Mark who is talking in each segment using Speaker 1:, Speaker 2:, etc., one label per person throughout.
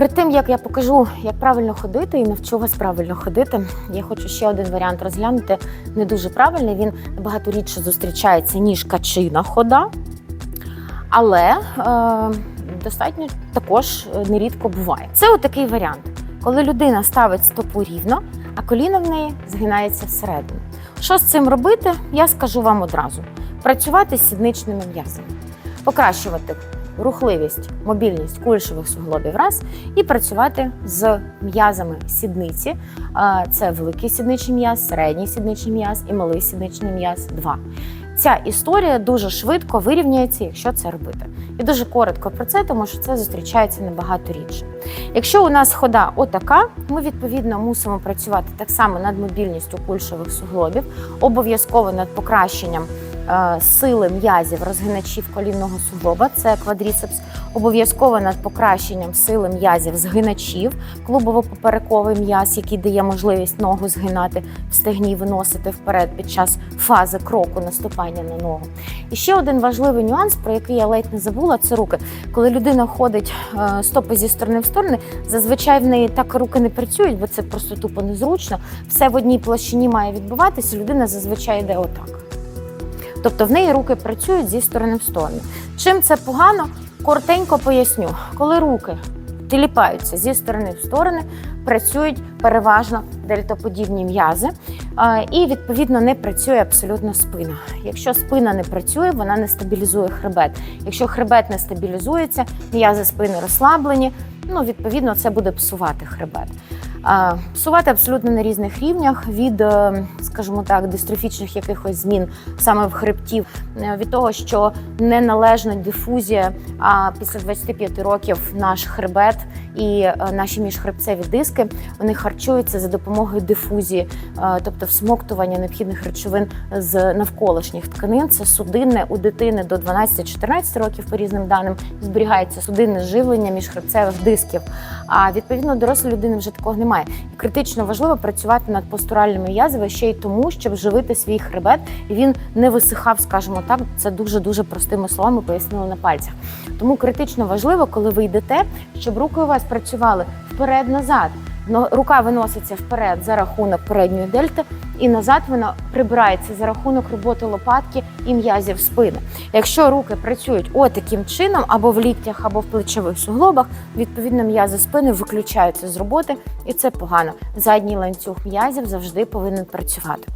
Speaker 1: Перед тим як я покажу, як правильно ходити і навчу вас правильно ходити, я хочу ще один варіант розглянути. Не дуже правильний. Він набагато рідше зустрічається, ніж качина хода. Але е, достатньо також е, нерідко буває. Це отакий варіант, коли людина ставить стопу рівно, а коліно в неї згинається всередину. Що з цим робити, я скажу вам одразу: працювати з сідничними м'язами, покращувати рухливість, мобільність кульшових суглобів раз і працювати з м'язами сідниці. Це великий сідничний м'яз, середній сідничний м'яз і малий сідничний м'яз. Два. Ця історія дуже швидко вирівняється, якщо це робити. І дуже коротко про це, тому що це зустрічається набагато рідше. Якщо у нас хода отака, ми відповідно мусимо працювати так само над мобільністю кульшових суглобів, обов'язково над покращенням сили м'язів розгиначів колінного суглоба, це квадріцепс, обов'язково над покращенням сили м'язів згиначів, клубово-поперековий м'яз, який дає можливість ногу згинати в стегні, виносити вперед під час фази кроку наступання на ногу. І ще один важливий нюанс, про який я ледь не забула, це руки. Коли людина ходить е, стопи зі сторони в сторони, зазвичай в неї так руки не працюють, бо це просто тупо незручно. Все в одній площині має відбуватися. Людина зазвичай йде отак. Тобто в неї руки працюють зі сторони в сторону. Чим це погано? Коротенько поясню, коли руки тіліпаються зі сторони в сторони, працюють переважно дельтоподібні м'язи, і відповідно не працює абсолютно спина. Якщо спина не працює, вона не стабілізує хребет. Якщо хребет не стабілізується, м'язи спини розслаблені. Ну, відповідно, це буде псувати хребет. Псувати абсолютно на різних рівнях від, е, скажімо так, дистрофічних якихось змін саме в хребтів, е, від того, що неналежна дифузія. А після 25 років наш хребет і е, наші міжхребцеві диски вони харчуються за допомогою дифузії, е, тобто всмоктування необхідних речовин з навколишніх тканин. Це судинне у дитини до 12-14 років, по різним даним, зберігається судинне живлення міжхребцевих дисків. А відповідно дорослої людини вже такого немає. І критично важливо працювати над постуральними м'язами ще й тому, щоб живити свій хребет, і він не висихав, скажімо так. Це дуже дуже простими словами пояснили на пальцях. Тому критично важливо, коли ви йдете, щоб руки у вас працювали вперед-назад. Рука виноситься вперед за рахунок передньої дельти, і назад вона прибирається за рахунок роботи лопатки і м'язів спини. Якщо руки працюють отаким чином, або в ліктях, або в плечових суглобах, відповідно м'язи спини виключаються з роботи, і це погано. Задній ланцюг м'язів завжди повинен працювати.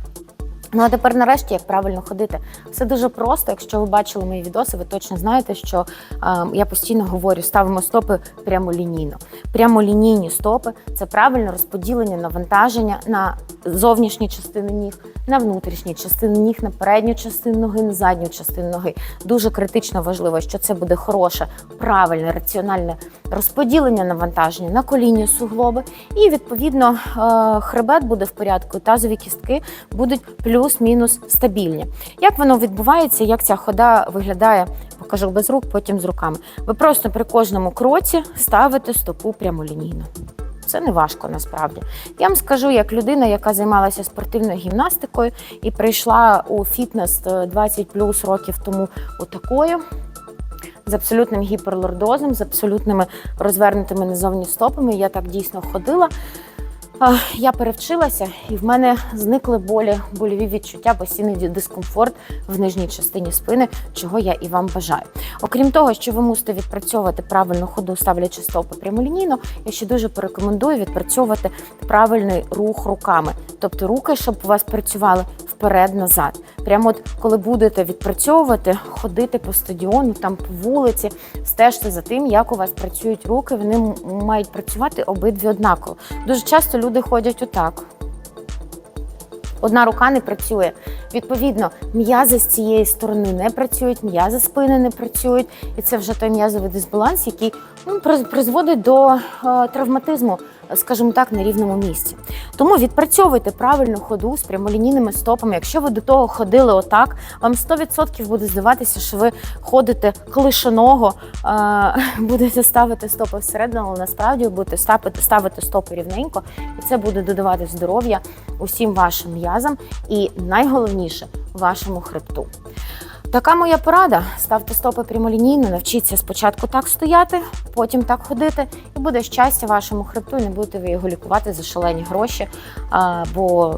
Speaker 1: Ну а тепер нарешті як правильно ходити. Все дуже просто. Якщо ви бачили мої відоси, ви точно знаєте, що е, я постійно говорю, ставимо стопи прямолінійно. Прямолінійні стопи це правильне розподілення навантаження на зовнішні частини ніг, на внутрішні частини ніг, на передню частину ноги, на задню частину ноги. Дуже критично важливо, що це буде хороше, правильне, раціональне розподілення навантаження на колінні суглоби, і відповідно е, хребет буде в порядку, тазові кістки будуть плюс-мінус стабільні. Як воно відбувається, як ця хода виглядає? Покажу без рук, потім з руками. Ви просто при кожному кроці ставите стопу прямолінійно. Це не важко насправді. Я вам скажу, як людина, яка займалася спортивною гімнастикою і прийшла у фітнес е, 20 плюс років тому отакою. З абсолютним гіперлордозом, з абсолютними розвернутими назовні стопами. Я так дійсно ходила. Я перевчилася, і в мене зникли болі, больові відчуття, постійний дискомфорт в нижній частині спини, чого я і вам бажаю. Окрім того, що ви мусите відпрацьовувати правильну ходу, ставлячи стопи прямолінійно, я ще дуже порекомендую відпрацьовувати правильний рух руками, тобто руки, щоб у вас працювали вперед-назад. Прямо от коли будете відпрацьовувати, ходити по стадіону, там по вулиці, стежте за тим, як у вас працюють руки. Вони мають працювати обидві однаково. Дуже часто люди ходять отак. Одна рука не працює. Відповідно, м'язи з цієї сторони не працюють, м'язи спини не працюють, і це вже той м'язовий дисбаланс, який ну, призводить до е, травматизму, скажімо так, на рівному місці. Тому відпрацьовуйте правильну ходу з прямолінійними стопами. Якщо ви до того ходили отак, вам 100% буде здаватися, що ви ходите клишоного, е, будете ставити стопи всередину, але насправді будете ставити стопи рівненько, і це буде додавати здоров'я усім вашим м'язам і найголовніше вашому хребту. Така моя порада. Ставте стопи прямолінійно, навчіться спочатку так стояти, потім так ходити, і буде щастя вашому хребту, і не будете ви його лікувати за шалені гроші. Бо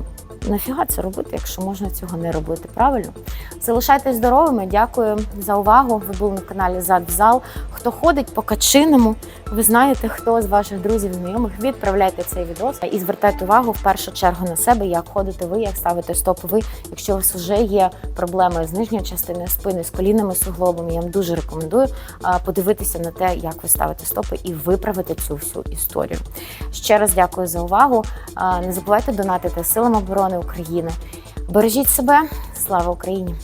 Speaker 1: нафіга це робити, якщо можна цього не робити? Правильно? Залишайтесь здоровими. Дякую за увагу. Ви були на каналі Зад в зал. Хто ходить по качиному, ви знаєте, хто з ваших друзів, знайомих, відправляйте цей відос і звертайте увагу в першу чергу на себе, як ходите ви, як ставите стопи ви. Якщо у вас вже є проблеми з нижньою частиною спини, з колінними суглобами, я вам дуже рекомендую подивитися на те, як ви ставите стопи, і виправити цю всю історію. Ще раз дякую за увагу. Не забувайте донатити силам оборони України. Бережіть себе, слава Україні!